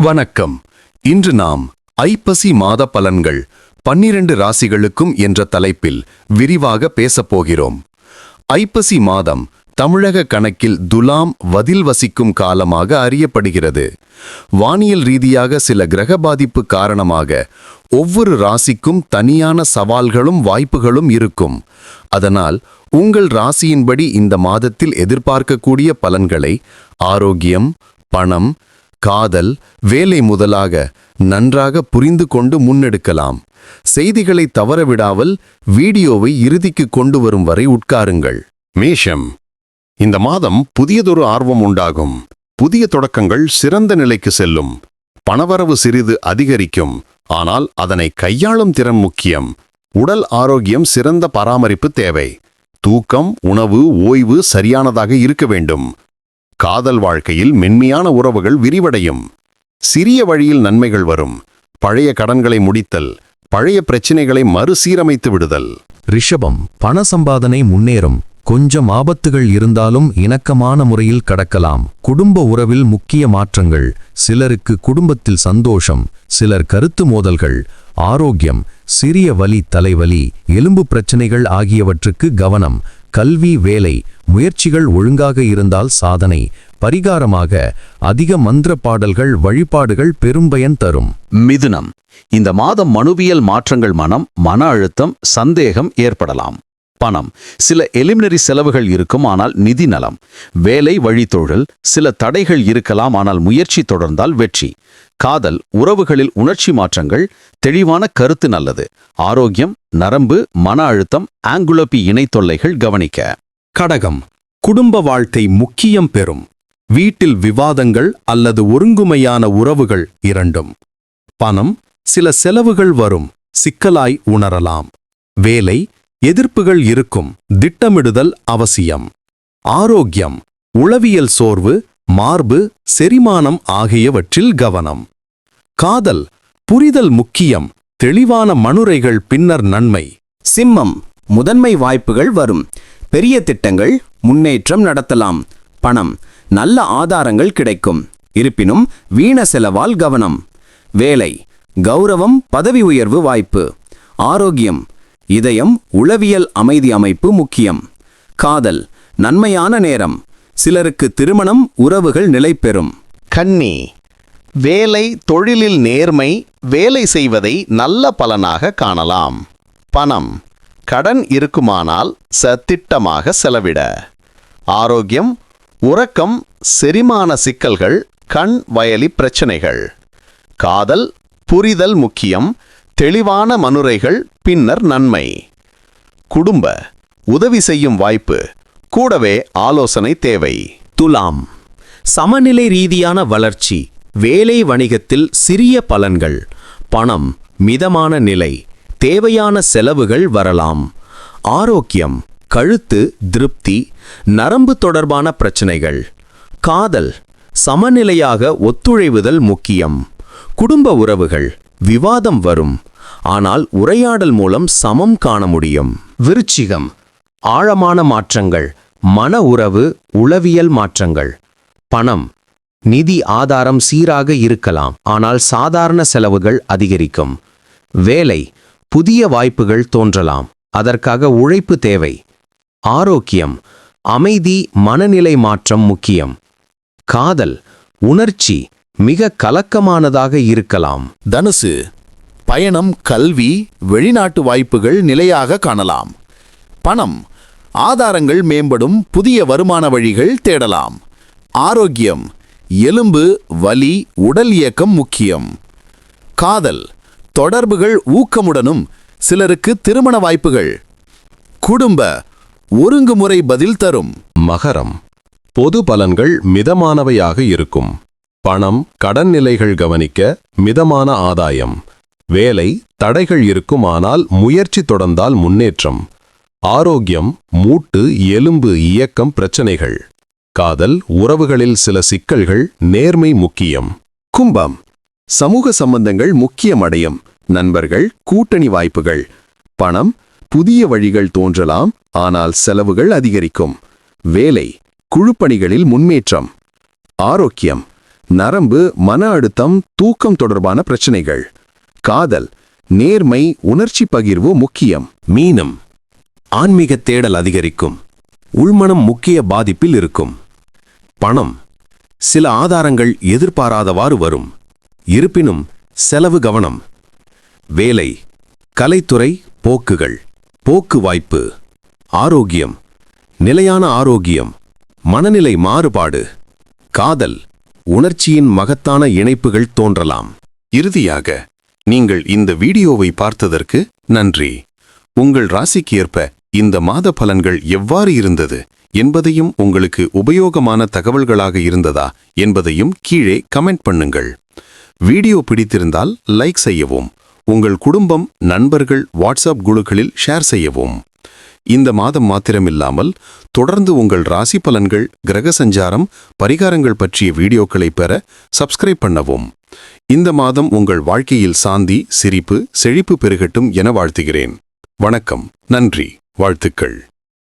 வணக்கம். இன்று நாம் ஐப்பசி மாத பலன்கள் பன்னிரண்டு ராசிகளுக்கும் என்ற தலைப்பில் விரிவாக பேசப்போகிறோம் ஐப்பசி மாதம் தமிழக கணக்கில் துலாம் வதில் வசிக்கும் காலமாக அறியப்படுகிறது. வானியல் ரீதியாக சில கிரக பாதிப்பு காரணமாக ஒவ்வொரு ராசிக்கும் தனியான சவால்களும் வாய்ப்புகளும் இருக்கும். அதனால் உங்கள் ராசியின்படி இந்த மாதத்தில் எதிர்பார்க்கக்கூடிய பலன்களை ஆரோக்கியம் பணம் காதல் வேலை முதலாக நன்றாக புரிந்து கொண்டு முன்னெடுக்கலாம். செய்திகளை தவறவிடாமல் வீடியோவை இறுதிக்கு கொண்டு வரும் வரை உட்காருங்கள். மேஷம். இந்த மாதம் புதியதொரு ஆர்வம் உண்டாகும். புதிய தொடக்கங்கள் சிறந்த நிலைக்கு செல்லும். பணவரவு சிறிது அதிகரிக்கும். ஆனால் அதனை கையாளும் திறன் முக்கியம். உடல் ஆரோக்கியம் சிறந்த பராமரிப்பு தேவை. தூக்கம் உணவு ஓய்வு சரியானதாக இருக்க வேண்டும். காதல் வாழ்க்கையில் மென்மையான உறவுகள் விரிவடையும். சிறிய வழியில் நன்மைகள் வரும். பழைய கடன்களை முடித்தல் பழைய பிரச்சினைகளை மறுசீரமைத்து விடுதல். ரிஷபம் பண சம்பாதனை முன்னேறும். கொஞ்சம் ஆபத்துகள் இருந்தாலும் இணக்கமான முறையில் கடக்கலாம். குடும்ப உறவில் முக்கிய மாற்றங்கள். சிலருக்கு குடும்பத்தில் சந்தோஷம் சிலர் கருத்து மோதல்கள். ஆரோக்கியம் சிறிய வலி தலைவலி எலும்பு பிரச்சனைகள் ஆகியவற்றுக்கு கவனம். கல்வி வேலை முயற்சிகள் ஒழுங்காக இருந்தால் சாதனை பரிகாரமாக அதிக மந்திர பாடல்கள் வழிபாடுகள் பெரும்பயன் தரும். மிதுனம். இந்த மாதம் மனுவியல் மாற்றங்கள் மனம் மன அழுத்தம் சந்தேகம் ஏற்படலாம். பணம். சில எலிமினரி செலவுகள் இருக்கும் ஆனால் நிதி நலம். வேலை வழித்தொழில் சில தடைகள் இருக்கலாம் ஆனால் முயற்சி தொடர்ந்தால் வெற்றி. காதல் உறவுகளில் உணர்ச்சி மாற்றங்கள் தெளிவான கருத்து நல்லது. ஆரோக்கியம் நரம்பு மன அழுத்தம் ஆங்குலப்பி இணை தொல்லைகள் கவனிக்க. கடகம். குடும்ப வாழ்க்கை முக்கியம் பெறும். வீட்டில் விவாதங்கள் அல்லது ஒருங்குமையான உறவுகள் இரண்டும். பணம். சில செலவுகள் வரும். சிக்கலாய் உணரலாம். வேலை. எதிர்ப்புகள் இருக்கும். திட்டமிடுதல் அவசியம். ஆரோக்கியம். உளவியல் சோர்வு மார்பு செரிமானம் ஆகியவற்றில் கவனம். காதல் புரிதல் முக்கியம் தெளிவான மனுரைகள் பின்னர் நன்மை. சிம்மம் முதன்மை வாய்ப்புகள் வரும். பெரிய திட்டங்கள் முன்னேற்றம் நடத்தலாம். பணம் நல்ல ஆதாரங்கள் கிடைக்கும். இருப்பினும் வீண செலவால் கவனம். வேலை கௌரவம் பதவி உயர்வு வாய்ப்பு. ஆரோக்கியம் இதயம் உளவியல் அமைதி அமைப்பு முக்கியம். காதல் நன்மையான நேரம். சிலருக்கு திருமணம் உறவுகள் நிலைபெறும் கன்னி வேலை தொழிலில் நேர்மை வேலை செய்வதை நல்ல பலனாக காணலாம். பணம் கடன் இருக்குமானால் சத்திட்டமாக செலவிட. ஆரோக்கியம் உறக்கம் செரிமான சிக்கல்கள் கண் வயலி பிரச்சனைகள். காதல் புரிதல் முக்கியம் தெளிவான மனுரைகள் பின்னர் நன்மை. குடும்ப உதவி செய்யும் வாய்ப்பு கூடவே ஆலோசனை தேவை. துலாம். சமநிலை ரீதியான வளர்ச்சி வேலை வணிகத்தில் சிறிய பலன்கள் பணம் மிதமான நிலை தேவையான செலவுகள் வரலாம். ஆரோக்கியம் கழுத்து திருப்தி நரம்பு தொடர்பான பிரச்சனைகள். காதல் சமநிலையாக ஒத்துழைவுதல் முக்கியம். குடும்ப உறவுகள் விவாதம் வரும் ஆனால் உரையாடல் மூலம் சமம் காண முடியும். விருச்சிகம். ஆழமான மாற்றங்கள் மன உறவு உளவியல் மாற்றங்கள். பணம். நிதி ஆதாரம் சீராக இருக்கலாம் ஆனால் சாதாரண செலவுகள் அதிகரிக்கும். வேலை. புதிய வாய்ப்புகள் தோன்றலாம். அதற்காக உழைப்பு தேவை. ஆரோக்கியம். அமைதி மனநிலை மாற்றம் முக்கியம். காதல். உணர்ச்சி. மிக கலக்கமானதாக இருக்கலாம். தனுசு. பயணம் கல்வி வெளிநாட்டு வாய்ப்புகள் நிலையாக காணலாம். பணம். ஆதாரங்கள் மேம்படும் புதிய வருமான வழிகள் தேடலாம். ஆரோக்கியம் எலும்பு வலி உடல் இயக்கம் முக்கியம். காதல் தொடர்புகள் ஊக்கமுடனும் சிலருக்கு திருமண வாய்ப்புகள். குடும்ப ஒருங்குமுறை பதில் தரும். மகரம் பொது பலன்கள் மிதமானவையாக இருக்கும். பணம் கடன் நிலைகள் கவனிக்க மிதமான ஆதாயம். வேலை தடைகள் இருக்குமானால் முயற்சி தொடர்ந்தால் முன்னேற்றம். ஆரோக்கியம் மூட்டு எலும்பு இயக்கம் பிரச்சனைகள். காதல் உறவுகளில் சில சிக்கல்கள் நேர்மை முக்கியம். கும்பம். சமூக சம்பந்தங்கள் முக்கியமடையும். நண்பர்கள் கூட்டணி வாய்ப்புகள். பணம் புதிய வழிகள் தோன்றலாம் ஆனால் செலவுகள் அதிகரிக்கும். வேலை. குழுப்பணிகளில் முன்னேற்றம். ஆரோக்கியம். நரம்பு மன அழுத்தம் தூக்கம் தொடர்பான பிரச்சனைகள். காதல். நேர்மை உணர்ச்சி பகிர்வு முக்கியம். மீனம். ஆன்மீக தேடல் அதிகரிக்கும். உள்மனம் முக்கிய பாதிப்பில் இருக்கும். பணம். சில ஆதாரங்கள் எதிர்பாராதவாறு வரும். இருப்பினும் செலவு கவனம். வேலை. கலைத்துறை போக்குகள். போக்கு வாய்ப்பு ஆரோக்கியம். நிலையான ஆரோக்கியம். மனநிலை மாறுபாடு. காதல். உணர்ச்சியின் மகத்தான இணைப்புகள் தோன்றலாம். இறுதியாக நீங்கள் இந்த வீடியோவை பார்த்ததற்கு நன்றி. உங்கள் ராசிக்கு ஏற்ப இந்த மாத பலன்கள் எவ்வாறு இருந்தது என்பதையும் உங்களுக்கு உபயோகமான தகவல்களாக இருந்ததா என்பதையும் கீழே கமெண்ட் பண்ணுங்கள். வீடியோ பிடித்திருந்தால் லைக் செய்யவும் உங்கள் குடும்பம் நண்பர்கள் வாட்ஸ்அப் குழுக்களில் ஷேர் செய்யவும். இந்த மாதம் மாத்திரமில்லாமல் தொடர்ந்து உங்கள் ராசி பலன்கள் கிரக சஞ்சாரம் பரிகாரங்கள் பற்றிய வீடியோக்களை பெற சப்ஸ்கிரைப் பண்ணவும். இந்த மாதம் உங்கள் வாழ்க்கையில் சாந்தி சிரிப்பு செழிப்பு பெருகட்டும் என வாழ்த்துகிறேன். வணக்கம் நன்றி. வாழ்த்துக்கள்.